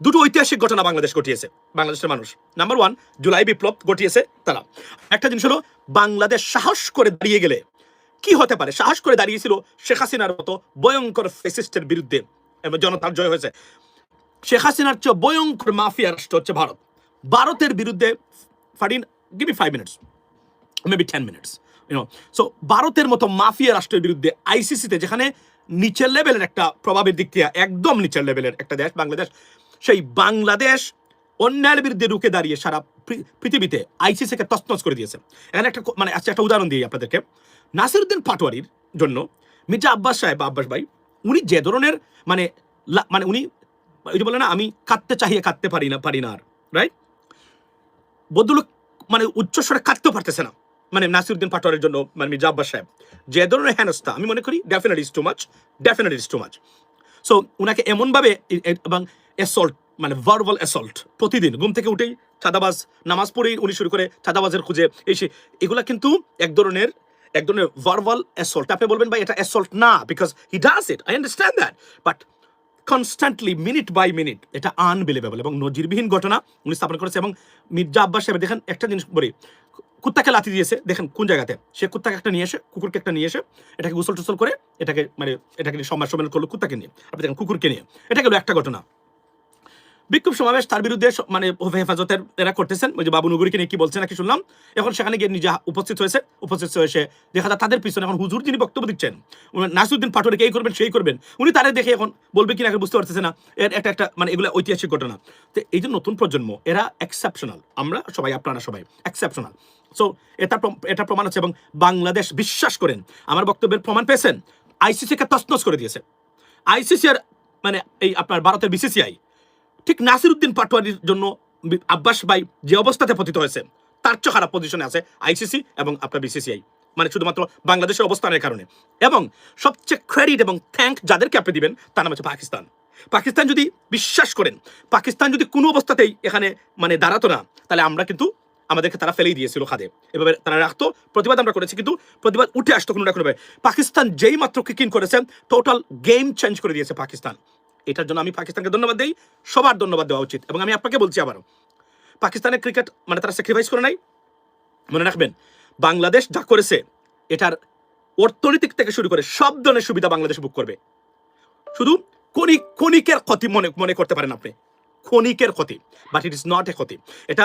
দুটো ঐতিহাসিক ঘটনা বাংলাদেশ ঘটিয়েছে, বাংলাদেশের মানুষ। নাম্বার ওয়ান জুলাই বিপ্লব ঘটিয়েছে তারা। একটা জিনিস হলো, বাংলাদেশ সাহস করে দাঁড়িয়ে গেলে কি হতে পারে? সাহস করে দাঁড়িয়েছিল শেখ হাসিনার মতো ভয়ঙ্কর ফেসিস্টের বিরুদ্ধে। এবং জনতার জয় হয়েছে। শেখ হাসিনার চেয়ে ভয়ঙ্কর মাফিয়া রাষ্ট্র হচ্ছে ভারত। ভারতের বিরুদ্ধে fourteen give five minutes maybe ten minutes you know so ভারতের মতো মাফিয়া রাষ্ট্রের বিরুদ্ধে আইসিসিতে যেখানে নিচের লেভেলের একটা প্রভাবের দিক থেকে একদম নিচের লেভেলের একটা দেশ, বাংলাদেশ সেই বাংলাদেশ অন্যায়ের বিরুদ্ধে রুখে দাঁড়িয়ে সারা পৃথিবীতে আইসিসিকে তছনছ করে দিয়েছে। এখানে একটা মানে আজকে একটা উদাহরণ দিই আপনাদেরকে। নাসিরুদ্দিন পাটোয়ারির জন্য মির্জা আব্বাস সাহেব, আব্বাস ভাই, উনি যে ধরনের মানে মানে উনি ওই যে বলে না, আমি কাঁদতে চাহিয়ে কাঁদতে পারি না পারি না আর রাইট বদলুক মানে উচ্চস্বরে কাঁদতেও পারতেছে না। মানে নাসিরুদ্দিন পাটোয়ারের জন্য মানে মির্জা আব্বাস সাহেব। যে ধরনের হেনস্থা, আমি মনে করি definite is too much definite is too much so উনাকে এমনভাবে এবং অ্যাসল্ট মানে ভার্বাল অ্যাসল্ট প্রতিদিন, ঘুম থেকে উঠেই চাঁদাবাজ, নামাজ পড়েই উনি শুরু করে চাঁদাবাজের খুঁজে এসে, এগুলা কিন্তু এক ধরনের এক ধরনের ভার্বাল অ্যাসল্ট আপনি বলবেন, ভাই, এটা অ্যাসল্ট না because he does it I understand that but constantly minute by minute এটা আনবিলিভেবল এবং নজিরবিহীন ঘটনা উনি স্থাপন করেছে এবং মির্জা আব্বাস সাহেব, দেখেন একটা জিনিস বলি কুত্তাকে লাথি দিয়েছে। দেখেন কোন জায়গাতে? সে কুত্তাকে একটা নিয়ে এসে, কুকুরকে একটা নিয়ে এসে, এটাকে গোসল টোসল করে এটাকে মানে এটাকে সম্মান সম্মেলন করল কুত্তাকে নিয়ে। আপনি দেখেন কুকুরকে নিয়ে। এটা গেল একটা ঘটনা। বিক্ষোভ সমাবেশ, তার বিরুদ্ধে মানে হেফাজতের এরা করতেছেন। ওই যে বাবু নগরীকে নিয়ে কি বলছে নাকি শুনলাম। এখন সেখানে গিয়ে নিজে উপস্থিত হয়েছে। উপস্থিত হয়েছে দেখা যায় তাদের পিছনে এখন হুজুর যিনি বক্তব্য দিচ্ছেন, উনি নাসিরুদ্দিন পাটোয়ারিকে এই করবেন, সেই করবেন। উনি তারে দেখে এখন বলবে কিনা এখন বুঝতে পারতেছে না। এর একটা একটা মানে এগুলো ঐতিহাসিক ঘটনা। তো এই যে নতুন প্রজন্ম, এরা এক্সেপশনাল আমরা সবাই, আপনারা সবাই এক্সেপশনাল সো এটা এটা প্রমাণ হচ্ছে এবং বাংলাদেশ বিশ্বাস করেন। আমার বক্তব্যের প্রমাণ পেয়েছেন। আইসিসিকে তছনছ করে দিয়েছে। আইসিসি আর মানে এই আপনার ভারতের বিসিসিআই ঠিক নাসিরুদ্দিন পাটোয়ারির জন্য আব্বাস ভাই যে অবস্থাতে পতিত হয়েছে, তার চেয়ে খারাপ পজিশনে আছে আইসিসি এবং আপনার বিসিসিআই মানে শুধুমাত্র বাংলাদেশের অবস্থানের কারণে। এবং সবচেয়ে ক্রেডিট এবং থ্যাঙ্ক যাদেরকে আপনি দিবেন, তার নাম হচ্ছে পাকিস্তান। পাকিস্তান যদি বিশ্বাস করেন, পাকিস্তান যদি কোনো অবস্থাতেই এখানে মানে দাঁড়াতো না, তাহলে আমরা কিন্তু আমাদেরকে তারা ফেলেই দিয়েছিল খাদে এভাবে তারা রাখতো। প্রতিবাদ আমরা করেছি, কিন্তু প্রতিবাদ উঠে আসতো কোনো না কোনো ভাবে। পাকিস্তান যেই মাত্র কিকিং করেছেন টোটাল গেম চেঞ্জ করে দিয়েছে পাকিস্তান। এটার জন্য আমি পাকিস্তানকে ধন্যবাদ দিই। সবার ধন্যবাদ দেওয়া উচিত। এবং আমি আপনাকে বলছি আবারও, পাকিস্তানের ক্রিকেট মানে তারা স্যাক্রিফাইস করে নাই। মনে রাখবেন, বাংলাদেশ যা করেছে, এটার অর্থনৈতিক থেকে শুরু করে সব ধরনের সুবিধা বাংলাদেশ বুক করবে। শুধু কণিক কণিকের ক্ষতি মনে মনে করতে পারেন আপনি। ক্ষণিকের ক্ষতি but it is not a ক্ষতি। এটা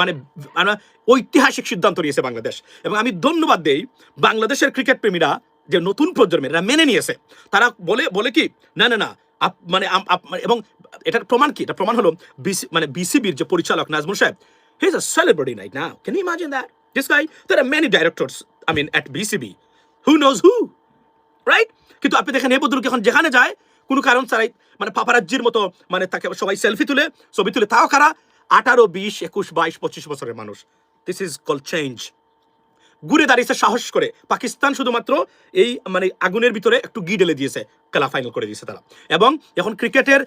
মানে আমরা ঐতিহাসিক সিদ্ধান্ত নিয়েছে বাংলাদেশ। এবং আমি ধন্যবাদ দেই বাংলাদেশের ক্রিকেট প্রেমীরা, যে নতুন প্রজন্মের, এরা মেনে নিয়েছে। তারা বলে বলে কি, না না না মানে মানে- এবং এটার প্রমাণ কি? এটা প্রমাণ হলো বিসি মানে বিসিবির যে পরিচালক নাজমুল সাহেব he is a celebrity night now can imagine that this guy there are many directors I mean at BCB who knows who right কিন্তু আপনি দেখেন, এই ভদ্রলোক এখন যেখানে যায় কোনো কারণ ছাড়াই মানে পাপারাজ্জির মতো মানে তাকে সবাই সেলফি তুলে, ছবি তুলে। তাও খারা আঠারো, বিশ, একুশ, বাইশ, পঁচিশ বছরের মানুষ। দিস ইজ কল চেঞ্জ ঘুরে দাঁড়িয়েছে, সাহস করে। পাকিস্তান শুধুমাত্র এই মানে আগুনের ভিতরে একটু গি ঢেলে দিয়েছে, খেলা ফাইনাল করে দিয়েছে তারা। এবং এখন ক্রিকেটের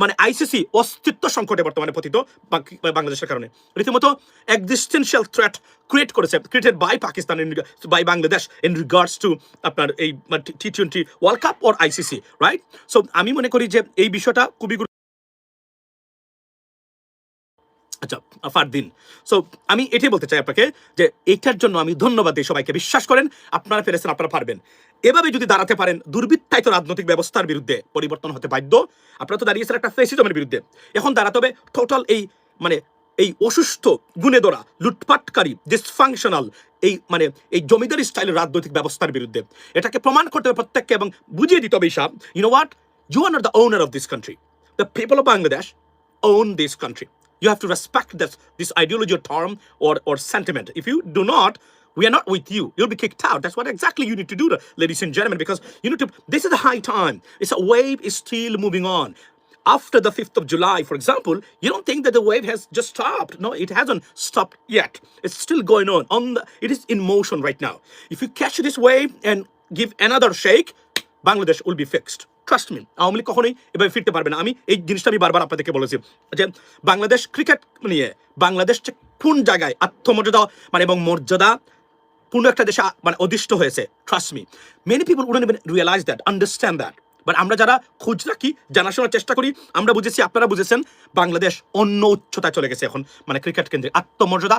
মানে আইসিসি অস্তিত্ব সংকটে বর্তমানে পতিত বাংলাদেশের কারণে। রীতিমতো এক্সিস্টেন্সিয়াল থ্রেট ক্রিয়েট করেছে। Created by Pakistan by Bangladesh in regards to আপনার এই T twenty World Cup or ICC right so আমি মনে করি যে এই বিষয়টা খুবই আচ্ছা ফারদিন। সো আমি এটাই বলতে চাই আপনাকে যে এইটার জন্য আমি ধন্যবাদ দিই সবাইকে। বিশ্বাস করেন, আপনারা পেরেছেন, আপনারা পারবেন। এভাবে যদি দাঁড়াতে পারেন দুর্বৃত্তায়িত রাজনৈতিক ব্যবস্থার বিরুদ্ধে পরিবর্তন হতে বাধ্য। আপনারা তো দাঁড়িয়েছেন একটা ফেসিজমের বিরুদ্ধে। এখন দাঁড়াতে হবে টোটাল এই মানে এই অসুস্থ গুণে ধরা লুটপাটকারী ডিসফাংশনাল এই মানে এই জমিদারি স্টাইলের রাজনৈতিক ব্যবস্থার বিরুদ্ধে। এটাকে প্রমাণ করতে হবে প্রত্যেককে এবং বুঝিয়ে দিতে হবে সব you know what you are not the owner of this country the people of Bangladesh own this country. You have to respect this, this ideology or or, or sentiment. If you do not, we are not with you. You'll be kicked out. That's what exactly you need to do, ladies and gentlemen, because you need to, this is the high time. It's a wave is still moving on. After the 5th of July, for example, you don't think that the wave has just stopped. No, it hasn't stopped yet. It's still going on. On the, it is in motion right now. If you catch this wave and give another shake, Bangladesh will be fixed trust me Awami League কখনোই এভাবে ফিরতে পারবে না আমি এই জিনিসটা আমি বারবার আপনাদেরকে বলেছি যে বাংলাদেশ ক্রিকেট নিয়ে বাংলাদেশ যে কোন জায়গায় আত্মমর্যাদা মানে এবং মর্যাদা পূর্ণ একটা দেশে মানে অধিষ্ঠ হয়েছে trust me many people wouldn't even realize that understand that but আমরা যারা খোঁজ রাখি, জানাশোনার চেষ্টা করি, আমরা বুঝেছি, আপনারা বুঝেছেন, বাংলাদেশ অন্য উচ্চতায় চলে গেছে এখন মানে ক্রিকেট কেন্দ্রে আত্মমর্যাদা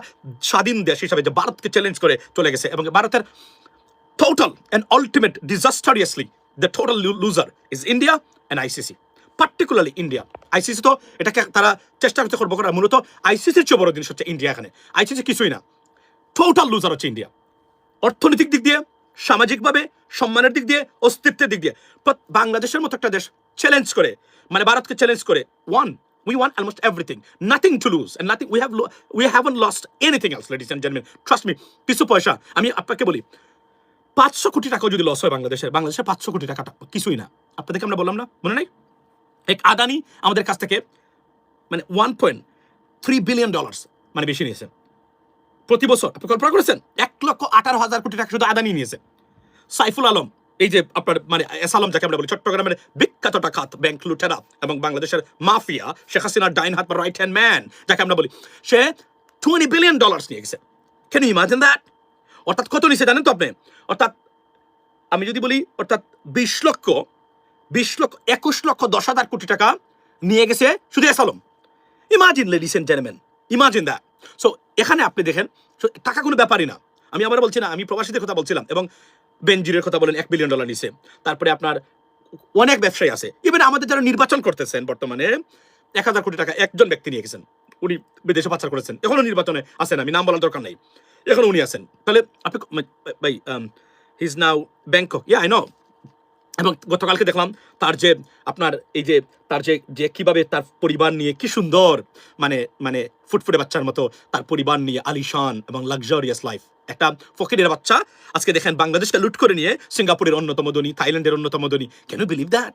স্বাধীন দেশ হিসাবে যে ভারতকে চ্যালেঞ্জ করে চলে গেছে এবং ভারতের total and ultimate disastrously the total loser is India India ICC particularly India ICC তো এটাকে তারা চেষ্টা করতে করব করা মূলত আইসিসির চেয়ে বড় জিনিস হচ্ছে ইন্ডিয়া এখানে। আইসিসি কিছুই না। টোটাল লুজার হচ্ছে ইন্ডিয়া অর্থনৈতিক দিক দিয়ে, সামাজিকভাবে, সম্মানের দিক দিয়ে, অস্তিত্বের দিক দিয়ে। বাংলাদেশের মতো একটা দেশ চ্যালেঞ্জ করে মানে ভারতকে চ্যালেঞ্জ করে won we won almost everything nothing to and nothing we have we haven't lost anything else ladies and gentleman trust me কিছু পয়সা, আমি আপনাকে বলি, পাঁচশো কোটি টাকা যদি লস হয় বাংলাদেশের বাংলাদেশের পাঁচশো কোটি টাকা কিছুই না। আপনাদেরকে আমরা বললাম না, মনে নাই? এক আদানি আমাদের কাছ থেকে মানে one point three billion dollars মানে বেশি নিয়েছে। প্রতি বছর আপনি কল্পনা করেছেন? এক লক্ষ আঠারো হাজার কোটি টাকা শুধু আদানি নিয়েছে। সাইফুল আলম, এই যে আপনার মানে এস আলম যাকে আমরা বলি, চট্টগ্রামের বিখ্যাত টাকাত ব্যাংক লুটেরা এবং বাংলাদেশের মাফিয়া, শেখ হাসিনার ডাইন হাত বা রাইট হ্যান্ড ম্যান যাকে আমরা বলি, সে টোয়েন্টি বিলিয়ন ডলার্স নিয়ে গেছে। কেন ইমাজিন দ্যাট অর্থাৎ কত নিছে জানেন তো আপনি? অর্থাৎ আমি যদি বলি, অর্থাৎ বিশ লক্ষ বিশ লক্ষ, একুশ লক্ষ, দশ হাজার কোটি টাকা নিয়ে গেছে শুধু S Alam. Imagine ladies and gentleman imagine that so এখানে আপনি দেখেন টাকা কোনো ব্যাপারই না। আমি আবার বলছি না, আমি প্রবাসীদের কথা বলছিলাম এবং বেনজিরের কথা বলেন, এক বিলিয়ন ডলার নিছে। তারপরে আপনার অনেক ব্যবসায়ী আছে। ইভেন আমাদের যারা নির্বাচন করতেছেন বর্তমানে, এক হাজার কোটি টাকা একজন ব্যক্তি নিয়ে গেছেন। উনি বিদেশে পাচার করেছেন। এখনও নির্বাচনে আছেন, আমি নাম বলার দরকার নাই। এখনও উনি আছেন। তাহলে আপনি ভাই he's now Bangkok yeah I know এবং গতকালকে দেখলাম তার যে আপনার এই যে, তার যে যে কীভাবে তার পরিবার নিয়ে কি সুন্দর মানে মানে ফুটফুটে বাচ্চার মতো তার পরিবার নিয়ে আলিশান এবং লাক্সারিয়াস লাইফ একটা ফকিরের বাচ্চা, আজকে দেখেন বাংলাদেশকে লুট করে নিয়ে সিঙ্গাপুরের অন্যতম ধনী, থাইল্যান্ডের অন্যতম ধনী। কেন বিলিভ দ্যাট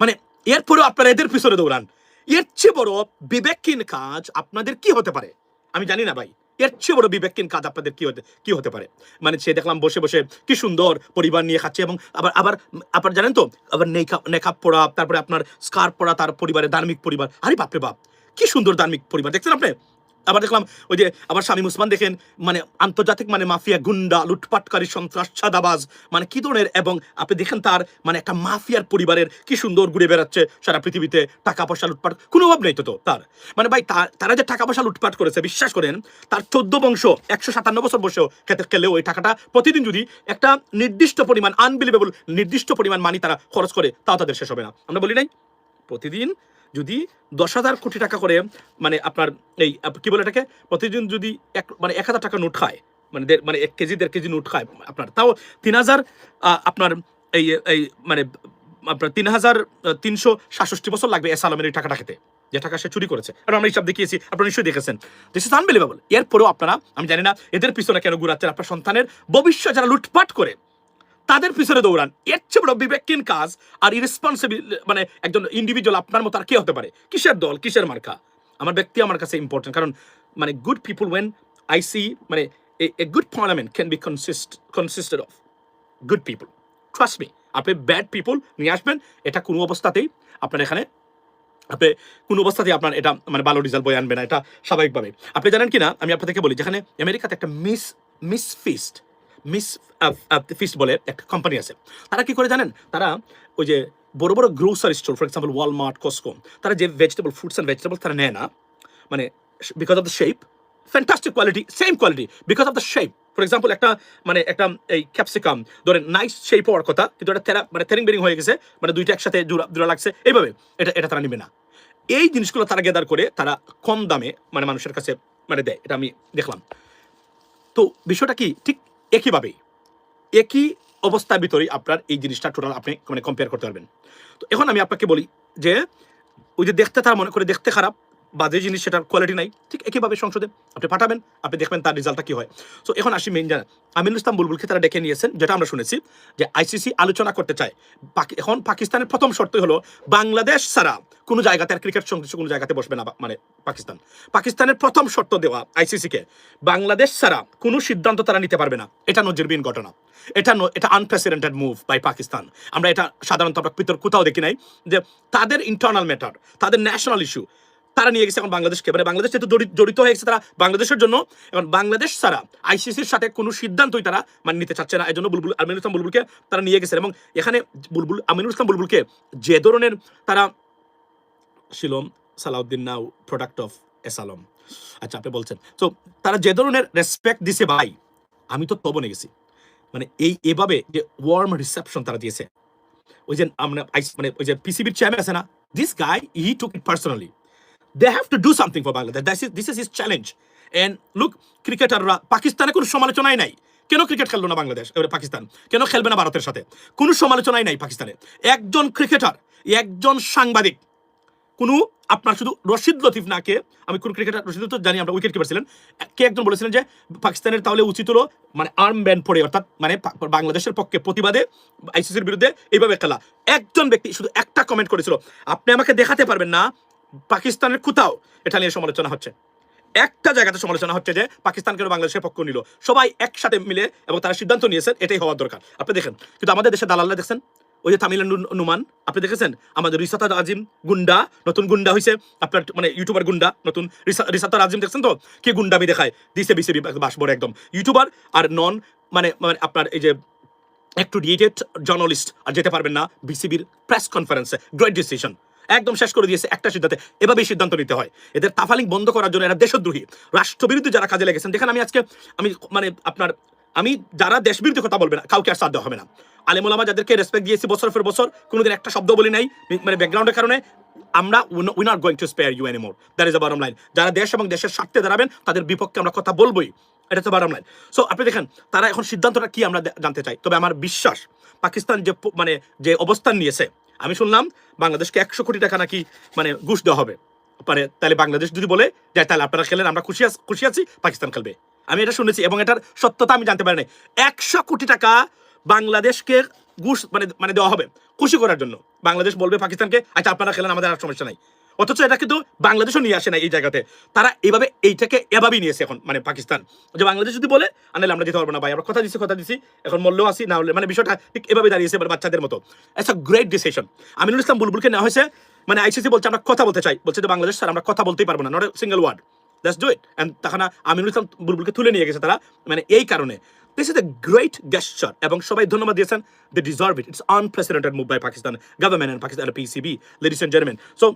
মানে এরপরেও আপনারা এদের পিছনে দৌড়ান। এর চেয়ে বড় বিবেকহীন কাজ আপনাদের কি হতে পারে? আমি জানি না ভাই। এর চেয়ে বড় বিবেকহীন কাজ আপনাদের কি হতে কি হতে পারে? মানে সে দেখলাম বসে বসে কি সুন্দর পরিবার নিয়ে খাচ্ছে এবং আবার আবার আপনার জানেন তো, আবার নেকাপ পড়া তারপরে আপনার স্কার্ফ পড়া তার পরিবারের ধার্মিক পরিবার। আরে বাপরে বাপ, কি সুন্দর ধার্মিক পরিবার, দেখছেন আপনি? আবার দেখলাম ওই যে আবার স্বামী মুসমান দেখেন মানে আন্তর্জাতিক মানে মাফিয়া গুন্ডা, লুটপাটকারী, সন্ত্রাস ছাদাবাজ মানে কি ধরনের এবং আপনি দেখেন তার মানে একটা মাফিয়ার পরিবারের কি সুন্দর ঘুরে বেড়াচ্ছে সারা পৃথিবীতে টাকা পয়সা লুটপাট, কোনো অভাব নেই তো তো তার। মানে ভাই তার- যে টাকা পয়সা লুটপাট করেছে, বিশ্বাস করেন, তার চোদ্দ বংশ, একশো সাতান্ন বছর বসেও খেতে খেলেও ওই টাকাটা প্রতিদিন যদি একটা নির্দিষ্ট পরিমাণ আনবিলিভেবল নির্দিষ্ট পরিমাণ মানি তারা খরচ করে, তাও তাদের শেষ হবে না। আমরা বলি নাই, প্রতিদিন যদি দশ হাজার কোটি টাকা করে মানে আপনার এই, কি বলে এটাকে, প্রতিদিন যদি এক মানে এক হাজার টাকা নোট খায় মানে মানে এক কেজি, দেড় কেজি নোট খায় আপনার, তাও তিন হাজার আপনার এই এই মানে আপনার তিন হাজার তিনশো সাতষট্টি বছর লাগবে এস আলমের এই টাকাটা খেতে, যে টাকা সে চুরি করেছে। আর আমরা হিসাব দেখিয়েছি, আপনারা নিশ্চয়ই দেখেছেন। দিস ইজ আনবিলিভেবল এরপরেও আপনারা, আমি জানি না, এদের পিছনে কেন ঘুরাচ্ছেন, আপনার সন্তানের ভবিষ্যৎ যারা লুটপাট করে তাদের পিছনে দৌড়ান। এর চেয়ে বড় বিবেকহীন কাজ আর ইরেসপন্সিবল মানে একজন ইন্ডিভিজুয়াল আপনার মতো আর কে হতে পারে? কিসের দল? কিসের মার্কা? আমার ব্যক্তি আমার কাছে ইম্পর্টেন্ট কারণ মানে good people when I see মানে a good parliament can be consist consisted of good people trust me আপনি ব্যাড পিপুল নিয়ে আসবেন, এটা কোনো অবস্থাতেই আপনার এখানে, আপনি কোনো অবস্থাতেই আপনার এটা মানে ভালো রেজাল্ট বই আনবে না, এটা স্বাভাবিকভাবে আপনি জানেন কি না আমি আপনাদেরকে বলি, যেখানে আমেরিকাতে একটা miss Misfits Misfits বলে একটা কোম্পানি আছে। তারা কি করে জানেন? তারা ওই যে বড় বড় grocery store for example Walmart Costco তারা যে ভেজিটেবল ফ্রুটস অ্যান্ড ভেজিটেবল তারা নেয় না মানে because of the shape fantastic quality same quality because of the shape for example একটা মানে একটা, এই ক্যাপসিকাম ধরেন নাইস শেপ হওয়ার কথা, কিন্তু এটা তেরা মানে তেরিং বেরিং হয়ে গেছে মানে দুইটা একসাথে জোড়া জোড়া লাগছে, এইভাবে এটা এটা তারা নেবে না। এই জিনিসগুলো তারা গেদার করে তারা কম দামে মানে মানুষের কাছে মানে দেয়, এটা আমি দেখলাম। তো বিষয়টা কি? ঠিক একইভাবেই একই অবস্থার ভিতরেই আপনার এই জিনিসটা টোটাল আপনি মানে কম্পেয়ার করতে পারবেন। তো এখন আমি আপনাকে বলি যে, ওই যে দেখতে তার মনে করে দেখতে খারাপ বাজে জিনিস, সেটার কোয়ালিটি নাই। ঠিক একইভাবে সংসদে আপনি পাঠাবেন, আপনি দেখবেন তার রেজাল্টটা কি হয়। সো এখন আসি মেইন জানা। আমিনুল ইসলাম বুলবুলকে তারা ডেকে নিয়েছেন, যেটা আমরা শুনেছি যে আইসিসি আলোচনা করতে চায়। এখন পাকিস্তানের প্রথম শর্ত হলো, বাংলাদেশ ছাড়া কোনো জায়গাতে আর ক্রিকেট সংশ্লিষ্ট কোনো জায়গাতে বসবে না মানে পাকিস্তান। পাকিস্তানের প্রথম শর্ত দেওয়া আইসিসিকে বাংলাদেশ ছাড়া কোনো সিদ্ধান্ত তারা নিতে পারবে না। এটা নজিরবিহীন ঘটনা। এটা এটা আনপ্রেসিডেন্টেড মুভ বাই পাকিস্তান। আমরা এটা সাধারণত আমরা কোথাও দেখি নাই যে তাদের ইন্টারনাল ম্যাটার তাদের ন্যাশনাল ইস্যু তারা নিয়ে গেছে এখন বাংলাদেশকে। মানে বাংলাদেশ যেহেতু জড়িত হয়ে গেছে তারা বাংলাদেশের জন্য, এখন বাংলাদেশ ছাড়া আইসিসির সাথে কোনো সিদ্ধান্তই তারা মানে নিতে চাচ্ছে না। এই জন্য বুলবুল, আমিনুল ইসলাম বুলবুলকে তারা নিয়ে গেছে। এবং এখানে বুলবুল, আমিনুল ইসলাম বুলবুলকে যে ধরনের তারা শিলম সালাউদ্দিন নাও প্রোডাক্ট অফ এসালম আচ্ছা আপনি বলছেন। তো তারা যে ধরনের রেসপেক্ট দিছে ভাই, আমি তো তবনে গেছি। মানে এই, এভাবে যে ওয়ার্ম রিসেপশন তারা দিয়েছে। ওই যে আমরা মানে ওই যে পিসিবির চেয়ারম্যান আছে না this guy he took it personally they have to do something for Bangladesh this is this is his challenge and look ক্রিকেটাররা পাকিস্তানে কোনো সমালোচনাই নাই। কেন ক্রিকেট খেললো না বাংলাদেশ পাকিস্তান? কেন খেলবে না ভারতের সাথে? কোনো সমালোচনাই নাই পাকিস্তানে। একজন ক্রিকেটার একজন সাংবাদিক, কোনো আপনার শুধু রশিদ লতিফ না কে, আমি কোন ক্রিকেটার রশিদ লতিফ জানি, আমরা উইকেট কিপার ছিলেন। কে একজন বলেছিলেন যে, পাকিস্তানের তাহলে উচিত হলো মানে আর্ম ব্যান্ড পড়ে অর্থাৎ মানে বাংলাদেশের পক্ষে প্রতিবাদে আইসিসির বিরুদ্ধে এইভাবে খেলা। একজন ব্যক্তি শুধু একটা কমেন্ট করেছিল, আপনি আমাকে দেখাতে পারবেন না পাকিস্তানের কোথাও এটা নিয়ে সমালোচনা হচ্ছে। একটা জায়গাতে সমালোচনা হচ্ছে যে পাকিস্তান কেন বাংলাদেশের পক্ষ নিল। সবাই একসাথে মিলে এবং তারা সিদ্ধান্ত নিয়েছেন, এটাই হওয়ার দরকার। আপনি দেখেন, কিন্তু আমাদের দেশে দালাল্লা দেখছেন? ওই যে তামিল নুমান, আপনি দেখেছেন? আমাদের রিসাতা আজিম গুন্ডা, নতুন গুন্ডা হয়েছে আপনার মানে ইউটিউবার গুন্ডা, নতুন রিসা- রিসাতা আজিম দেখছেন তো? কি গুন্ডামি দেখায়? দিছে বিসিবি বাসবর একদম। ইউটিউবার আর নন মানে মানে আপনার এই যে একটু ডিয়েটেড জার্নালিস্ট আর যেতে পারবেন না বিসিবির প্রেস কনফারেন্সে। গ্রেট ডিসিশন একদম শেষ করে দিয়েছে একটা সিদ্ধান্তে। এভাবেই সিদ্ধান্ত নিতে হয়। এদের তাফালিং বন্ধ করার জন্য এরা দেশদ্রোহী। রাষ্ট্রবিরুদ্ধে যারা কাজে লেগেছেন দেখেন আমি আজকে, আমি মানে আপনার, আমি যারা দেশবিরুদ্ধে কথা বলবে না, কাউকে আর দেওয়া হবে না। আলিমুলামা যাদেরকে রেসপেক্ট দিয়েছি বছর পর বছর, কোনোদিন একটা শব্দ বলি নাই মানে ব্যাকগ্রাউন্ডের কারণে, আমরা we not going to spare you anymore that is a bottom line যারা দেশ এবং দেশের স্বার্থে দাঁড়াবেন, তাদের বিপক্ষে আমরা কথা বলবোই। এটা তো বারম লাইন সো আপনি দেখেন, তারা এখন সিদ্ধান্তটা কি আমরা জানতে চাই? তবে আমার বিশ্বাস, পাকিস্তান যে মানে যে অবস্থান নিয়েছে আমি শুনলাম বাংলাদেশকে একশো কোটি টাকা নাকি মানে ঘুষ দেওয়া হবে। মানে তাহলে বাংলাদেশ যদি বলে যে তাহলে আপনারা খেলেন, আমরা খুশি খুশি আছি, পাকিস্তান খেলবে। আমি এটা শুনেছি এবং এটার সত্যতা আমি জানতে পারি নাই একশো কোটি টাকা বাংলাদেশকে ঘুষ মানে মানে দেওয়া হবে, খুশি করার জন্য। বাংলাদেশ বলবে পাকিস্তানকে আচ্ছা আপনারা খেলেন, আমাদের আর সমস্যা নাই। অথচ এটা কিন্তু বাংলাদেশও নিয়ে আসে না এই জায়গাতে। তারা এইভাবে এইটাকে এভাবেই নিয়েছে এখন মানে পাকিস্তান। যে বাংলাদেশ যদি বলে আনলে আমরা দিতে পারব না ভাই, আমরা কথা দিচ্ছি কথা দিচ্ছি, এখন মূল্যও আসি না হলে মানে বিষয়টা ঠিক এভাবে দাঁড়িয়েছে এবার বাচ্চাদের মতো। It's a great decision Aminul Islam বুলবুলকে নেওয়া হয়েছে মানে আইসিসি বলছে, আমরা কথা বলতে চাই। বলছে যে, বাংলাদেশ, স্যার, আমরা কথা বলতেই পারব না not single word that's do it and তখন আমিনুল ইসলাম বুলবুলকে তুলে নিয়ে গেছে তারা মানে এই কারণে। This is a great gesture এবং সবাই ধন্যবাদ দিয়েছেন they deserve it it's unprecedented move by Pakistan government and Pakistan PCB ladies and gentleman so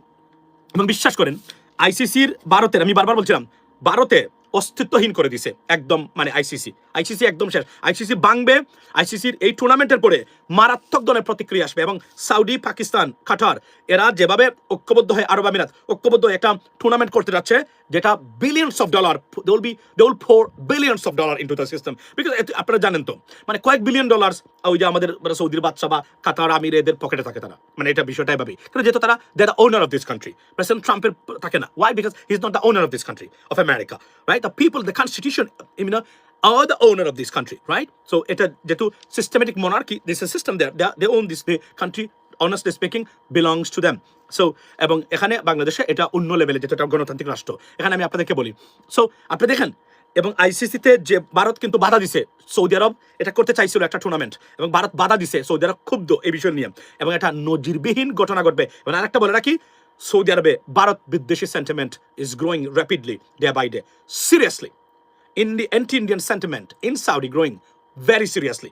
এবং বিশ্বাস করেন আইসিসির ভারতের আমি বারবার বলছিলাম ভারতে অস্তিত্বহীন করে দিছে একদম মানে আইসিসি আইসিসি একদম শেষ। আইসিসি ভাঙবে আইসিসির এই টুর্নামেন্টের পরে মারাত্মক ধরনের প্রতিক্রিয়া আসবে এবং সাউদি পাকিস্তান কাটার এরা যেভাবে ঐক্যবদ্ধ হয়ে আরব আমিরাত ঐক্যবদ্ধ একটা টুর্নামেন্ট করতে যাচ্ছে, যেটা billions of dollar they be they pour billions of dollar into the system because আপনারা জানেন তো মানে কয়েক বিলিয়ন ডলার ওই যে আমাদের মানে সৌদির বাদশা বা কাতার আমির এদের পকেটে থাকে তারা। মানে এটা বিষয়টা এভাবেই কিন্তু যেহেতু তারা they the owner of this country president ট্রাম্পের থাকে না। Why because he is not the owner of this country of America right the people the constitution you know are the owner of this country, right? So এটা যেহেতু systematic monarchy, there's a system there. They, they own this the country, honestly speaking, belongs to them. So এবং এখানে বাংলাদেশে এটা অন্য লেভেলে যেটা একটা গণতান্ত্রিক রাষ্ট্র এখানে আমি আপনাদেরকে বলি সো আপনি দেখেন এবং আইসিসিতে যে ভারত কিন্তু বাধা দিছে সৌদি আরব এটা করতে চাইছিল একটা টুর্নামেন্ট এবং ভারত বাধা দিছে সৌদি আরব ক্ষুব্ধ এই বিষয় নিয়ে এবং এটা নজিরবিহীন ঘটনা ঘটবে এবং আরেকটা বলে রাখি সৌদি আরবে ভারত বিদ্বেষী sentiment is growing rapidly day by day seriously in the anti Indian sentiment in Saudi growing very seriously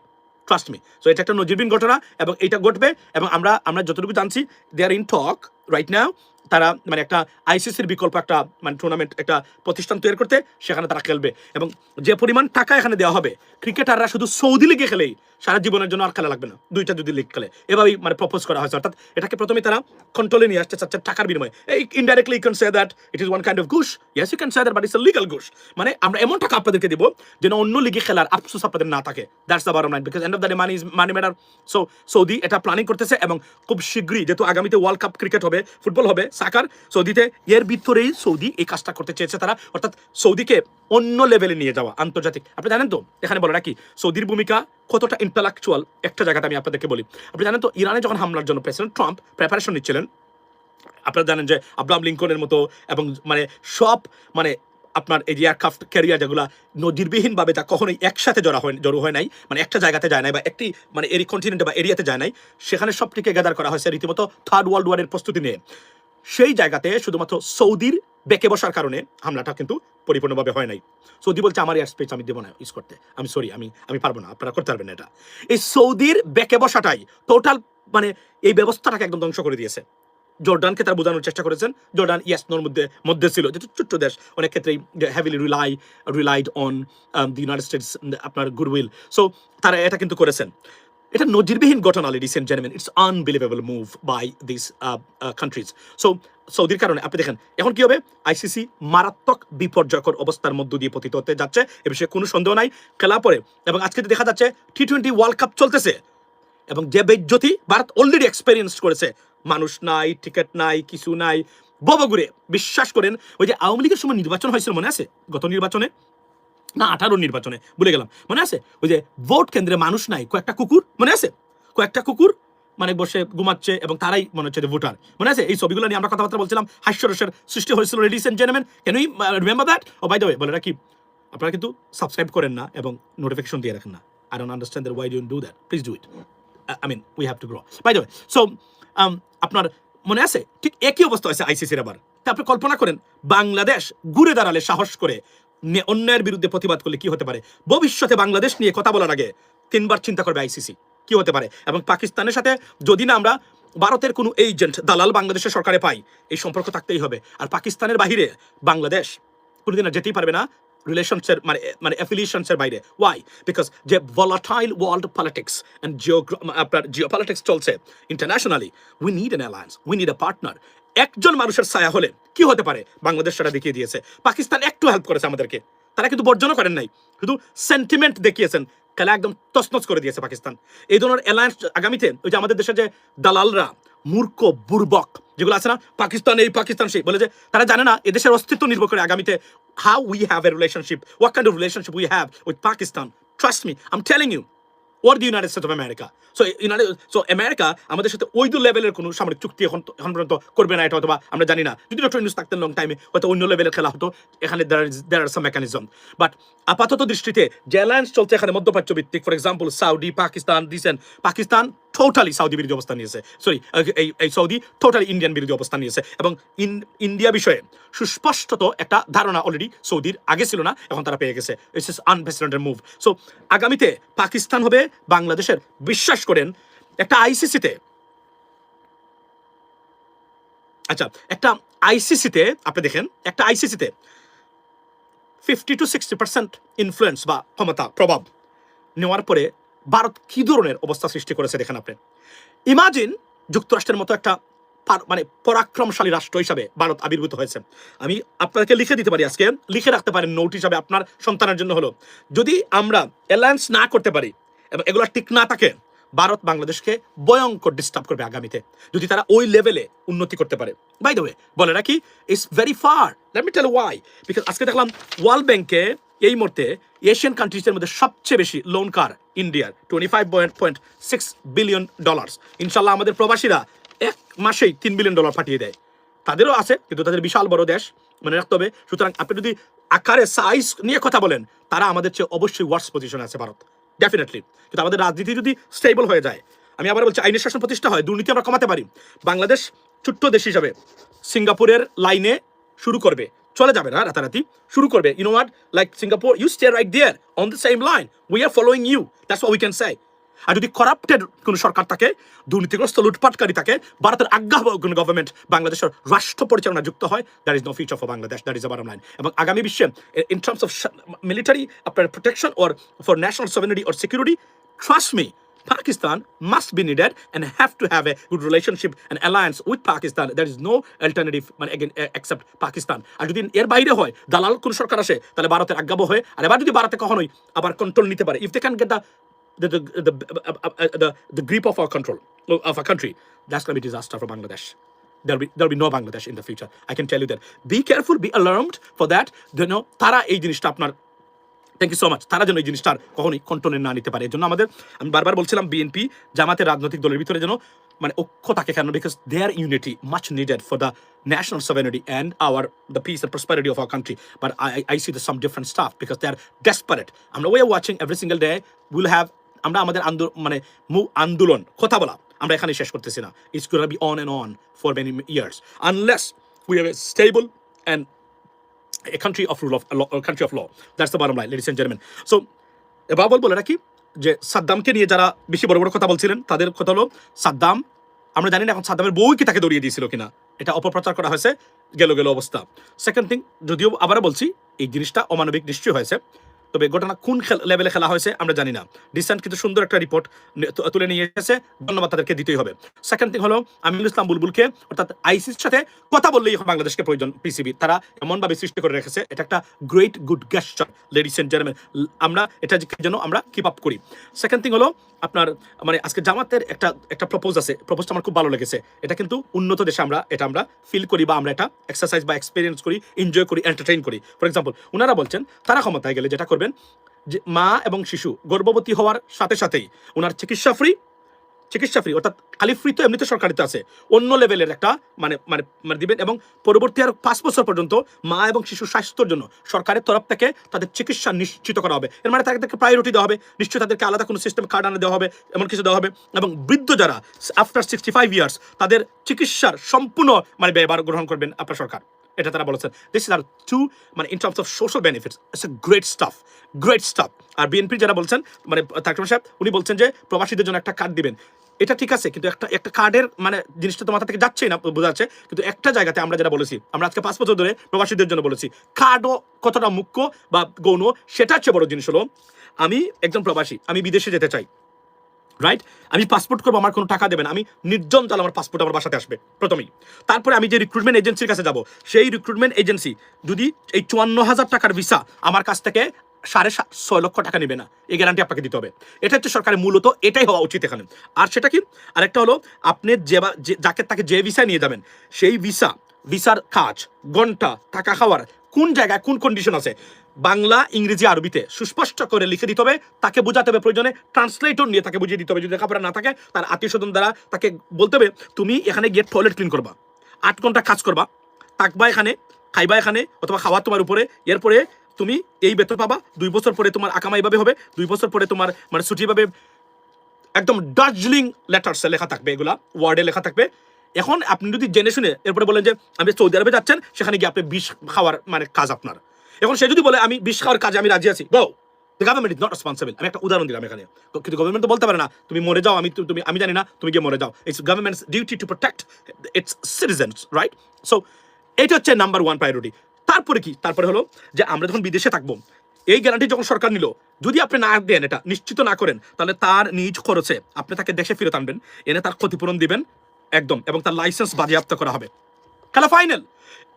trust me so এটা একটা নজিরবিন ঘটনা এবং এটা ঘটবে এবং আমরা আমরা যতটুকু জানছি দে আর ইন টক রাইট নাও তারা মানে একটা আইসিসির বিকল্প একটা মানে টুর্নামেন্ট একটা প্রতিষ্ঠান তৈরি করতে সেখানে তারা খেলবে। এবং যে পরিমাণ টাকা এখানে দেওয়া হবে ক্রিকেটাররা শুধু সৌদি লিগে খেলেই সারা জীবনের জন্য আর খেলা লাগবে না। দুইটা যদি লিগ খেলে, এভাবেই মানে প্রপোজ করা হয়েছে। অর্থাৎ এটাকে প্রথমে তারা কন্ট্রোলে নিয়ে আসতে চাচ্ছে টাকার বিনিময়ে। এই indirectly you can say that it is one kind of ঘুষ yes you can say that but it's a legal ঘুষ মানে আমরা এমন টাকা আপনাদেরকে দিব যেন অন্য লিগে খেলার আফসোস আপনাদের না থাকে। That's the bottom line because end of the money is money matter so Saudi এটা প্ল্যানিং করতেছে এবং খুব শীঘ্রই, যেহেতু আগামীতে ওয়ার্ল্ড কাপ ক্রিকেট হবে ফুটবল হবে সাকার সৌদিতে এর ভিতরেই সৌদি এই কাজটা করতে চেয়েছে তারা। অর্থাৎ সৌদিকে অন্য লেভেলে নিয়ে যাওয়া, আন্তর্জাতিক। আপনি জানেন তো, এখানে বলে রাখি, সৌদির ভূমিকা কতটা ইন্টালেকচুয়াল একটা জায়গাতে আমি আপনাদেরকে বলি। আপনি জানেন তো, ইরানে যখন হামলার জন্য প্রেসিডেন্ট ট্রাম্প প্রিপারেশন নিচ্ছিলেন, আপনারা জানেন যে আব্রাহাম লিঙ্কনের মতো এবং মানে সব মানে আপনার এই যে এয়ারক্রাফট ক্যারিয়ার যেগুলো নজিরবিহীনভাবে তা কখনোই একসাথে জড়া হয় জড়ো হয় নাই মানে একটা জায়গাতে যায় নাই বা একটি মানে এরি কন্টিনেন্টে বা এরিয়াতে যায় নাই, সেখানে সবটিকে গ্যাদার করা হয়েছে রীতিমতো থার্ড ওয়ার্ল্ড ওয়ারের প্রস্তুতি নিয়ে। সেই জায়গাতে শুধুমাত্র সৌদির বেঁকে বসার কারণে হামলাটা কিন্তু পরিপূর্ণভাবে হয় নাই। সৌদি বলছে, আমার এয়ার স্পেস আমি দেবো না ইউজ করতে। আমি সরি আমি আমি পারব না, আপনারা করতে পারবেন এটা। এই সৌদির বেঁকে বসাটাই টোটাল মানে এই ব্যবস্থাটাকে একদম ধ্বংস করে দিয়েছে। জর্ডানকে তারা বোঝানোর চেষ্টা করেছেন। জর্ডান ইয়াসনোর মধ্যে মধ্যে ছিল। যেটা ছোট্ট দেশ, অনেক ক্ষেত্রেই heavily rely relied on the United States আপনার গুডউইল সো তারা এটা কিন্তু করেছেন। এটা নজিরবিহীন ঘটনা ladies and gentleman it's unbelievable move by this countries so সৌদির কারণে, আপনি দেখেন, এখন কি হবে? আইসিসি মারাত্মক বিপর্যয়কর অবস্থার মধ্য দিয়ে পতিত হতে যাচ্ছে এ বিষয়ে কোনো সন্দেহ নাই, খেলা পরে। এবং আজকে দেখা যাচ্ছে টি টোয়েন্টি ওয়ার্ল্ড কাপ চলতেছে। এবং যে বেজ্যোতি ভারত অলরেডি এক্সপেরিয়েন্স করেছে। মানুষ নাই টিকিট নাই, কিছু নাই ববগুড়ে বিশ্বাস করেন, ওই যে আওয়ামী লীগের সময় নির্বাচন হয়েছিল, মনে আছে? গত নির্বাচনে? না, আঠারো নির্বাচনে, ভুলে গেলাম। মনে আছে? ওই যে ভোট কেন্দ্রে মানুষ নাই, কয়েকটা কুকুর? মনে আছে? কয়েকটা কুকুর মানে বসে ঘুমাচ্ছে এবং তারাই মনে হচ্ছে ভোটার। মনে আছে? এই ছবিগুলো নিয়ে আমরা কথাবার্তা বলছিলাম, হাস্যরসের সৃষ্টি হয়েছিল ladies and gentleman can remember that oh by the বলে রাখি, আপনারা কিন্তু সাবস্ক্রাইব করেন না এবং নোটিফিকেশন দিয়ে রাখেন না। I don't understand that why do do that please do it I mean we have to grow by the so আপনার মনে আছে? ঠিক একই অবস্থা আছে আইসিসির আবার। আপনি কল্পনা করেন, বাংলাদেশ ঘুরে দাঁড়ালে সাহস করে অন্যায়ের বিরুদ্ধে প্রতিবাদ করলে কি হতে পারে? ভবিষ্যতে বাংলাদেশ নিয়ে কথা বলার আগে তিনবার চিন্তা করবে আইসিসি। কি হতে পারে? এবং পাকিস্তানের সাথে যদি না আমরা ভারতের কোনো এজেন্ট দালাল বাংলাদেশের সরকারে পাই, এই সম্পর্ক থাকতেই হবে। আর পাকিস্তানের বাহিরে বাংলাদেশ কোনোদিন আর যেতেই পারবে না রিলেশনসের মানে মানে অ্যাফিলিয়েশনসের বাইরে। ওয়াই বিকজ যে volatile world politics and geo আপনার জিও পলিটিক্স চলছে internationally we need an alliance we need a partner একজন মানুষের ছায়া হলে কি হতে পারে? বাংলাদেশ সেটা দেখিয়ে দিয়েছে। পাকিস্তান একটু হেল্প করেছে আমাদেরকে। তারা কিন্তু বর্জনও করেন নাই। শুধু সেন্টিমেন্ট দেখিয়েছেন। খেলা একদম তছনছ করে দিয়েছে পাকিস্তান। এই ধরনের অ্যালায়েন্স আগামীতে ওই যে আমাদের দেশের যে দালালরা, মূর্খ, বুর্বক, যেগুলো আছে না, পাকিস্তান এই, পাকিস্তান সেই, বলে যে তারা জানে না, এদেশের অস্তিত্ব নির্ভর করে আগামীতে how we have a relationship what kind of relationship we have with Pakistan. Trust me I'm telling you or the United State of America so United so America আমাদের সাথে ওই দু লেভেলের কোনো সামরিক চুক্তি এখন এখন পর্যন্ত করবে না এটা অথবা আমরা জানি না। যদি ডক্টর ইউনুস থাকতেন লং টাইমে হয়তো অন্য লেভেলের খেলা হতো। এখানে দেয়ার আর সাম মেকানিজম বাট আপাতত দৃষ্টিতে, যে অ্যালায়েন্স চলছে এখানে মধ্যপ্রাচ্য ভিত্তিক ফর এক্সাম্পল সাউদি পাকিস্তান দিসেন পাকিস্তান টোটালি সাউদি বিরোধী অবস্থান নিয়েছে। সরি এই এই সৌদি টোটালি ইন্ডিয়ান বিরোধী অবস্থান নিয়েছে। এবং ইন্ডিয়া বিষয়ে সুস্পষ্টত একটা ধারণা অলরেডি সৌদির আগে ছিল না, এখন তারা পেয়ে গেছে। It's is unprecedented move so আগামীতে পাকিস্তান হবে বাংলাদেশের, বিশ্বাস করেন, একটা আইসিসিতে আচ্ছা একটা আইসিসিতে আপনি দেখেন, একটা আইসিসিতে fifty to sixty percent influence বা ক্ষমতা, প্রভাব নেওয়ার পরে ভারত কি ধরনের অবস্থা সৃষ্টি করেছে দেখেন আপনি? ইমাজিন যুক্তরাষ্ট্রের মতো একটা মানে পরাক্রমশালী রাষ্ট্র হিসাবে ভারত আবির্ভূত হয়েছে। আমি আপনাকে লিখে দিতে পারি আজকে। লিখে রাখতে পারেন নোট হিসাবে আপনার সন্তানের জন্য হলো। যদি আমরা অ্যালায়েন্স না করতে পারি এবং এগুলো ঠিক না থাকে, ভারত বাংলাদেশকে ভয়ঙ্কর ডিস্টার্ব করবে আগামীতে। যদি তারা ওই লেভেলে উন্নতি করতে পারে। বাই দ্য ওয়ে বলে রাখি it's very far let me tell why because আজকে দেখলাম ওয়ার্ল্ড ব্যাংকে এই মুহূর্তে এশিয়ান কান্ট্রিজের মধ্যে সবচেয়ে বেশি লোন কার? ইন্ডিয়ার twenty point six billion dollars ইনশাল্লাহ আমাদের প্রবাসীরা এক মাসেই তিন বিলিয়ন ডলার পাঠিয়ে দেয়। তাদেরও আছে, কিন্তু তাদের বিশাল বড় দেশ। মনে রাখতে হবে, সুতরাং আপনি যদি আকারে সাইজ নিয়ে কথা বলেন, তারা আমাদের চেয়ে অবশ্যই ওয়ার্স পজিশনে আছে ভারত। ডেফিনেটলি কিন্তু আমাদের রাজনীতি যদি স্টেবল হয়ে যায়, আমি আবার বলছি, আইনের শাসন প্রতিষ্ঠা হয়, দুর্নীতি আমরা কমাতে পারি। বাংলাদেশ ছোট্ট দেশ হিসাবে সিঙ্গাপুরের লাইনে শুরু করবে। চলে যাবে না রাতারাতি। শুরু করবে। You know what like Singapore you stay right there on the same line we are following you that's we can say আর যদি করাপ্টেড কোন সরকার থাকে, দুর্নীতিগ্রস্ত, লুটপাটকারী থাকে, ভারতের আজ্ঞা কোন গভর্নমেন্ট বাংলাদেশের রাষ্ট্র পরিচালনা যুক্ত হয় that is no future for Bangladesh that is a bottom line এবং আগামী বিশ্বে ইন টার্মস অফ মিলিটারি আপনার protection or for national sovereignty or security trust me Pakistan must be needed and have to have a good relationship and alliance with Pakistan. There is no alternative মানে again uh, except Pakistan. আর যদি এর বাইরে হয় দালাল কোন সরকার আসে তাহলে ভারতের আজ্ঞাবহ হয় আর এবার যদি ভারতে কখনোই আবার কন্ট্রোল নিতে পারে if they can get the the the, the, uh, uh, the the grip of our control of our country, that's going to be disaster for Bangladesh. There'll be there'll be no Bangladesh in the future. I can tell you that. Be careful, be alarmed for that. You know, তারা এই জিনিসটা আপনার thank you so much তারা যেন এই জিনিসটার কখনোই কন্ট্রোলে না নিতে পারে। এর জন্য আমাদের আমি বারবার বলছিলাম বিএনপি জামাতের রাজনৈতিক দলের ভিতরে যেন মানে ঐক্য থাকে কেন because there unity much needed for the national sovereignty and our the peace and prosperity of our country. But I, see the some different stuff because they are desperate. আমরা we are watching every আমরা আমাদের আন্দোলন মানে আন্দোলন কথা বলা আমরা এখানে শেষ করতেছি না। It's gonna be on and on for many years unless we have a stable and a country of rule of law, a country of law. That's the bottom line, ladies and gentlemen. So, bubble বলে নাকি যে সাদ্দামকে নিয়ে যারা বেশি বড় বড় কথা বলছিলেন তাদের কথা হলো সাদ্দাম আমরা জানি না এখন সাদ্দামের বই কি তাকে দৌড়িয়ে দিয়েছিল কিনা এটা অপপ্রচার করা হয়েছে গেল গেল অবস্থা সেকেন্ড থিং যদিও আবার বলছি এই জিনিসটা অমানবিক নিশ্চয় হয়েছে তবে ঘটনা কোন লেভেলে খেলা হয়েছে আমরা জানি না। ডিসেন্ট কিন্তু সুন্দর একটা রিপোর্ট তুলে নিয়ে এসেছে। ধন্যবাদ তাদেরকে, দিতেই হবে। সেকেন্ড থিং হলো, আমিনুল ইসলাম বুলবুলকে, অর্থাৎ আইসির সাথে কথা বললেই বাংলাদেশকে প্রয়োজন পিসিবি তারা এমনভাবে সৃষ্টি করে রেখেছে, এটা একটা great good gesture ladies and gentleman আমরা, এটা যেন আমরা কিপ আপ করি। সেকেন্ড থিং হলো, আপনার মানে আজকে জামাতের একটা একটা প্রপোজ আছে। প্রপোজটা আমার খুব ভালো লেগেছে। এটা কিন্তু উন্নত দেশে আমরা, এটা আমরা ফিল করি বা আমরা এটা এক্সারসাইজ বা এক্সপিরিয়েন্স করি এনজয় করি এন্টারটেইন করি। ফর এক্সাম্পল ওনারা বলছেন, তারা ক্ষমতায় গেলে যেটা করবেন যে মা এবং শিশু গর্ভবতী হওয়ার সাথে সাথেই ওনার চিকিৎসা ফ্রি চিকিৎসা ফ্রি অর্থাৎ খালি ফ্রি তো এমনিতে সরকারিতে আছে। অন্য লেভেলের একটা মানে মানে মানে দিবেন এবং পরবর্তী আর পাঁচ বছর পর্যন্ত মা এবং শিশুর স্বাস্থ্যের জন্য সরকারের তরফ থেকে তাদের চিকিৎসা নিশ্চিত করা হবে। এর মানে তাদেরকে প্রায়োরিটি দেওয়া হবে। নিশ্চয়ই তাদেরকে আলাদা কোনো সিস্টেম কার্ড আনে দেওয়া হবে, এমন কিছু দেওয়া হবে এবং বৃদ্ধ যারা আফটার সিক্সটি ফাইভ ইয়ার্স তাদের চিকিৎসার সম্পূর্ণ মানে ব্যয়ভার গ্রহণ করবেন আপনার সরকার। এটা তারা বলেছেন দিস ইজ আর টু মানে in terms of social benefits it's a great stuff great stuff আর বিএনপি যারা বলছেন মানে তাকরম সাহেব, উনি বলছেন যে প্রবাসীদের জন্য একটা কার্ড দিবেন। এটা ঠিক আছে, কিন্তু একটা একটা কার্ডের মানে জিনিসটা তো মাথা থেকে যাচ্ছেই না, বোঝা যাচ্ছে। কিন্তু একটা জায়গাতে আমরা যেটা বলেছি, আমরা আজকে পাঁচ বছর ধরে প্রবাসীদের জন্য বলেছি কার্ডও কতটা মুখ্য বা গৌণ সেটা হচ্ছে বড় জিনিস হলো, আমি একজন প্রবাসী, আমি বিদেশে যেতে চাই। রাইট আমি পাসপোর্ট করব, আমার কোনো টাকা দেবেন আমি নির্জন তাহলে আমার পাসপোর্ট আমার বাসাতে আসবে, প্রথমেই। তারপরে আমি যে রিক্রুটমেন্ট এজেন্সির কাছে যাব, সেই রিক্রুটমেন্ট এজেন্সি যদি এই চুয়ান্ন হাজার টাকার ভিসা আমার কাছ থেকে সাড়ে ছয় লক্ষ টাকা নেবে না, এই গ্যারান্টি আপনাকে দিতে হবে। এটা হচ্ছে সরকারের মূলত, এটাই হওয়া উচিত এখানে। আর সেটা কি? আরেকটা হলো, আপনি যে- যাকে তাকে যে ভিসা নিয়ে যাবেন, সেই ভিসা ভিসার কাজ, ঘণ্টা, টাকা খাওয়ার, কোন জায়গায় কোন কন্ডিশন আছে? বাংলা, ইংরেজি, আরবিতে সুস্পষ্ট করে লিখে দিতে হবে। তাকে বোঝাতে হবে প্রয়োজনে ট্রান্সলেটর নিয়ে তাকে বুঝিয়ে দিতে হবে। যদি লেখাপড়া না থাকে, তার আত্মীয় স্বজন দ্বারা তাকে বলতে হবে, তুমি এখানে গিয়ে টয়লেট ক্লিন করবা। আট ঘণ্টা কাজ করবা। থাকবা এখানে, খাইবা এখানে, অথবা খাওয়া তোমার উপরে। এরপরে তুমি এই বেতন পাবা। দুই বছর পরে তোমার আকামা এইভাবে হবে। দুই বছর পরে তোমার মানে ছুটি পাবে। একদম দার্জিলিং লেটার্সে লেখা থাকবে এগুলা ওয়ার্ডে লেখা থাকবে। এখন আপনি যদি জেনে শুনে, এরপরে বলেন যে, আমি সৌদি আরবে যাচ্ছেন, সেখানে গিয়ে আপনি বিষ খাওয়ার মানে কাজ আপনার। এখন সে যদি বলে, আমি বিষ কাজে আমি রাজি আছি। Go the government is not responsible আমি একটা উদাহরণ দিলাম এখানে। কিন্তু গভর্নমেন্ট তো বলতে পারে না, তুমি মরে যাও, আমি তুমি, আমি জানি না তুমি গিয়ে মরে যাও। It's government's duty to protect its citizens right so এটা হচ্ছে নাম্বার ওয়ান প্রায়োরিটি তারপরে কি? তারপরে হলো যে আমরা যখন বিদেশে থাকব, এই গ্যারান্টি যখন সরকার নিল, যদি আপনি না দেন এটা, নিশ্চিত না করেন, তাহলে তার নিজ খরচে আপনি তাকে দেশে ফেরত আনবেন, এনে তার ক্ষতিপূরণ দিবেন, একদম, এবং তার লাইসেন্স বাজেয়াপ্ত করা হবে। খেলা ফাইনাল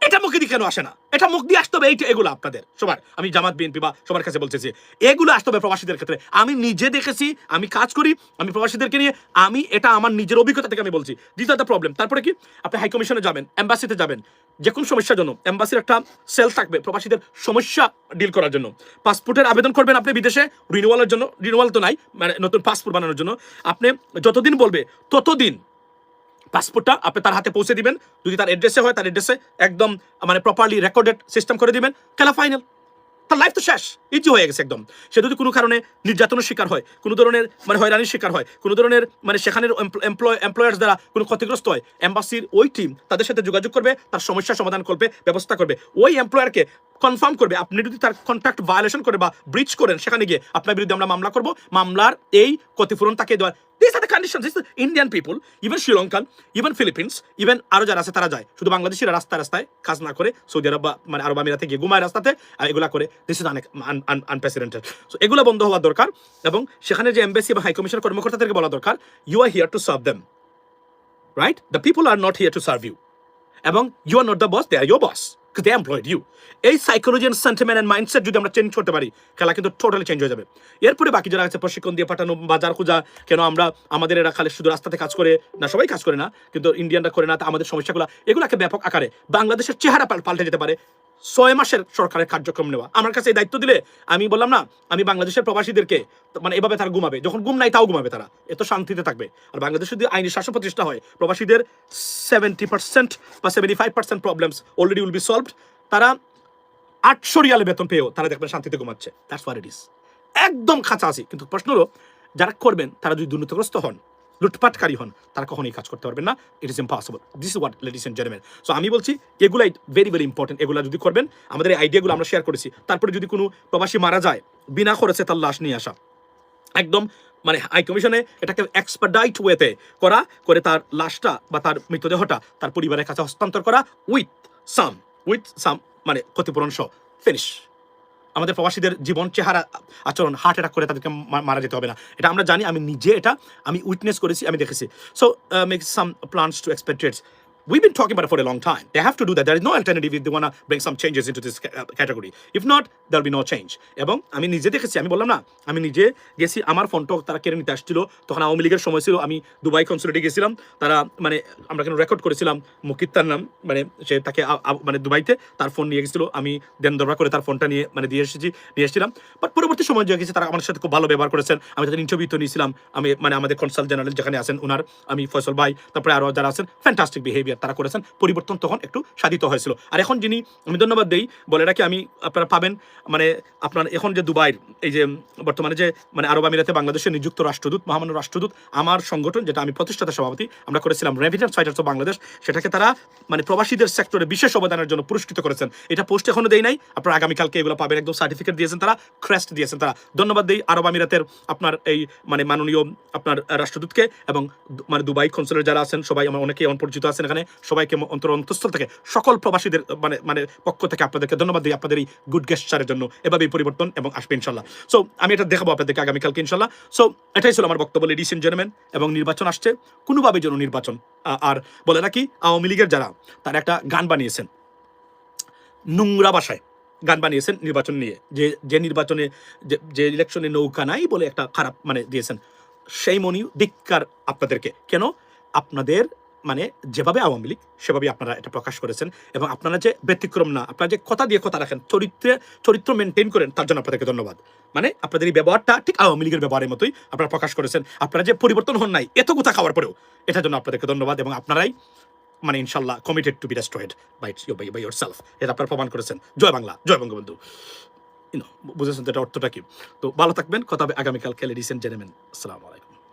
এটা মুখে দিয়ে কেন আসে না? এটা মুখ দিয়ে আসতে হবে এইটা এগুলো আপনাদের। সবার, আমি জামাত, বিএনপি বা সবার কাছে বলতেছি, এগুলো আসতে হবে প্রবাসীদের ক্ষেত্রে। আমি নিজে দেখেছি, আমি কাজ করি, আমি প্রবাসীদেরকে নিয়ে, আমি এটা আমার নিজের অভিজ্ঞতা থেকে আমি বলছি। আর দ্য প্রবলেম তারপরে কি? আপনি হাই কমিশনে যাবেন এম্বাসিতে যাবেন যে কোনো সমস্যার জন্য। এম্বাসির একটা সেল থাকবে প্রবাসীদের সমস্যা ডিল করার জন্য। পাসপোর্টের আবেদন করবেন আপনি বিদেশে রিনিউয়ালের জন্য রিনিউয়াল তো নাই মানে নতুন পাসপোর্ট বানানোর জন্য। আপনি যতদিন বলবে, ততদিন পাসপোর্টটা আপনি তার হাতে পৌঁছে দিবেন। যদি তার অ্যাড্রেসে হয়, তার অ্যাড্রেসে একদম মানে প্রপারলি রেকর্ডেড সিস্টেম করে দিবেন। খেলা ফাইনাল তার লাইফ তো শেষ। ইজি হয়ে গেছে একদম। সে যদি কোনো কারণে নির্যাতনের শিকার হয়, কোনো ধরনের মানে হয়রানির শিকার হয়, কোনো ধরনের মানে সেখানের এমপ্লয় এমপ্লয়ার্স দ্বারা কোনো ক্ষতিগ্রস্ত হয় এম্বাসির ওই টিম তাদের সাথে যোগাযোগ করবে, তার সমস্যার সমাধান করবে, ব্যবস্থা করবে। ওই এমপ্লয়ারকে কনফার্ম করবে। আপনি যদি তার কন্ট্রাক্ট ভায়োলেশন করে বা ব্রিচ করেন, সেখানে গিয়ে আপনার বিরুদ্ধে আমরা মামলা করব। মামলার এই ক্ষতিপূরণ তাকে দেওয়ার this are the condition this Indian people even Sri Lankan even Philippines even আরও যারা আছে তারা যায়। শুধু বাংলাদেশিরা রাস্তায় রাস্তায় কাজ না করে সৌদি আরব বা মানে আরব আমিরাতে গিয়ে ঘুমায় রাস্তাতে, আর এগুলা করে। দিস ইজ আনপ্রেসিডেন্টেড সো এগুলো বন্ধ হওয়া দরকার এবং সেখানে যে এমবেসি বা হাই কমিশন কর্মকর্তাদেরকে বলা দরকার you are here to serve them right the people are not here to serve you এবং you are not the boss they are your boss they employed you এই psychology and sentiment and mindset যদি আমরা change করতে পারি, খেলা কিন্তু totally change হয়ে যাবে। এরপরে বাকি যারা আছে, প্রশিক্ষণ দিয়ে পাঠানো, বাজার খোঁজা, কেন আমরা, আমাদের এরা খালি শুধু রাস্তাতে কাজ করে, না, সবাই কাজ করে না, কিন্তু ইন্ডিয়ানরা করে না আমাদের সমস্যাগুলো, এগুলোকে ব্যাপক আকারে বাংলাদেশের চেহারা পাল্টে যেতে পারে। ছয় মাসের সরকারের কার্যক্রম নেওয়া। আমার কাছে এই দায়িত্ব দিলে আমি বললাম না, আমি বাংলাদেশের প্রবাসীদেরকে মানে এভাবে তারা ঘুমাবে। যখন ঘুম নাই তাও ঘুমাবে তারা। এত শান্তিতে থাকবে। আর বাংলাদেশে যদি আইনি শাসন প্রতিষ্ঠা হয়, প্রবাসীদের সেভেন্টি পার্সেন্ট বা seventy five percent problems already will be solved তারা আটশো রিয়ালে বেতন পেয়েও তারা দেখবেন শান্তিতে ঘুমাচ্ছে। দ্যাটস ওয়ার ইট ইস একদম খাঁচা আছি। কিন্তু প্রশ্ন হলো, যারা করবেন, তারা যদি দুর্নীতিগ্রস্ত হন লুটপাটকারী হন, তারা কখনোই কাজ করতে পারবেন না। It is impossible this what ladies and gentleman so আমি বলছি, এগুলাই ভেরি ভেরি ইম্পর্টেন্ট এগুলো যদি করবেন, আমাদের এই আইডিয়াগুলো আমরা শেয়ার করেছি। তারপরে যদি কোনো প্রবাসী মারা যায়, বিনা খরচে তার লাশ নিয়ে আসা। একদম মানে হাই কমিশনে এটাকে এক্সপার্ডাইট ওয়েতে করা, করে তার লাশটা বা তার মৃতদেহটা তার পরিবারের কাছে হস্তান্তর করা উইথ সাম উইথ সাম মানে ক্ষতিপূরণ সহ। ফিনিশ আমাদের প্রবাসীদের জীবন, চেহারা, আচরণ হার্ট অ্যাটাক করে তাদেরকে মারা যেতে হবে না। এটা আমরা জানি, আমি নিজে এটা, আমি উইটনেস করেছি, আমি দেখেছি। So make some plants to expected We've been talking about it for a long time. They have to do that. There is no alternative if they want to bring some changes into this uh, category. If not, there'll be no change. এবং আমি নিজে দেখেছি আমি বললাম না আমি নিজে গেছি আমার ফোনটা তারা কেড়ে নিতে আসছিল তখন আওয়ামী লীগের সময় ছিল আমি দুবাই কনসুলেটে গেছিলাম তারা মানে আমরা কেন রেকর্ড করেছিলাম মুকিত তার নাম মানে সে তাকে মানে দুবাইতে তার ফোন নিয়ে গেছিল আমি দেন দরবার করে তার ফোনটা নিয়ে মানে দিয়ে এসেছি নিয়ে এসেছিলাম বাট পরবর্তী সময় যে গেছে তারা আমার সাথে খুব ভালো ব্যবহার করেছেন আমি তাদের ইন্টারভিউ তো নিয়েছিলাম আমি মানে আমাদের কনসাল জেনারেল যেখানে আছেন ওনার আমি ফয়সল ভাই তারপরে আরও যারা আছেন ফ্যান্টাস্টিক বিহেভিয়ার তারা করেছেন, পরিবর্তন তখন একটু সাধিত হয়েছিল। আর এখন যিনি, আমি ধন্যবাদ দেই, বলে রাখি, আমি, আপনারা পাবেন মানে আপনার এখন যে দুবাইয়ের, এই যে বর্তমানে যে মানে আরব আমিরাতে বাংলাদেশের নিযুক্ত রাষ্ট্রদূত, মহামান্য রাষ্ট্রদূত, আমার সংগঠন, যেটা আমি প্রতিষ্ঠাতা সভাপতি, আমরা করেছিলাম রেভিডেন্স ফাইটার্স অফ বাংলাদেশ সেটাকে তারা মানে প্রবাসীদের সেক্টরে বিশেষ অবদানের জন্য পুরস্কৃত করেছেন। এটা পোস্ট এখনও দেই নাই, আপনারা আগামীকালকে এগুলো পাবেন, একদম সার্টিফিকেট দিয়েছেন তারা ক্রেস্ট দিয়েছেন তারা। ধন্যবাদ দেই আরব আমিরাতের আপনার এই মানে মাননীয় আপনার রাষ্ট্রদূতকে এবং মানে দুবাই কনসুলের যারা আছেন, সবাই, আমার অনেকেই আমার পরিচিত আছেন এখানে সবাইকে অন্তর অন্তঃস্থল থেকে সকল প্রবাসীদের মানে মানে পক্ষ থেকে আপনাদেরকে ধন্যবাদ দিই আপনাদের এই গুড গেস্টারের জন্য। এভাবেই পরিবর্তন এবং আসবে ইনশাল্লাহ। সো আমি এটা দেখাবো আপনাদেরকে আগামীকালকে ইনশাল্লাহ। সো এটাই ছিল আমার বক্তব্য লেডিস এন্ড জেন্টলম্যান এবং নির্বাচন আসছে। কোনোভাবে যেন নির্বাচন আর বলে রাখি আওয়ামী লীগের যারা, তারা একটা গান বানিয়েছেন। নোংরা ভাষায় গান বানিয়েছেন নির্বাচন নিয়ে। যে যে নির্বাচনে, যে যে ইলেকশনে নৌকা নাই বলে একটা খারাপ মানে দিয়েছেন, সেই মনি ধিক্কার আপনাদেরকে। কেন? আপনাদের মানে যেভাবে আওয়ামী লীগ সেভাবে আপনারা এটা প্রকাশ করেছেন এবং আপনারা যে ব্যতিক্রম না, আপনারা যে কথা দিয়ে কথা রাখেন, চরিত্রে, চরিত্র মেনটেন করেন, তার জন্য আপনাদেরকে ধন্যবাদ। মানে আপনাদের এই ব্যবহারটা ঠিক আওয়ামী লীগের ব্যবহারের মতোই আপনারা প্রকাশ করেছেন। আপনারা যে পরিবর্তন হন নাই, এত কথা খাওয়ার পরেও এটার জন্য আপনাদেরকে ধন্যবাদ এবং আপনারাই মানে ইনশাল্লাহ committed to be destroyed by by by your self এটা আপনারা প্রমাণ করেছেন। জয় বাংলা, জয় বঙ্গবন্ধু। বুঝেছেন তো এটা অর্থটা কি? তো ভালো থাকবেন। কথা হবে আগামীকাল লেডিস এন্ড জেন্টলম্যান আসসালামু আলাইকুম।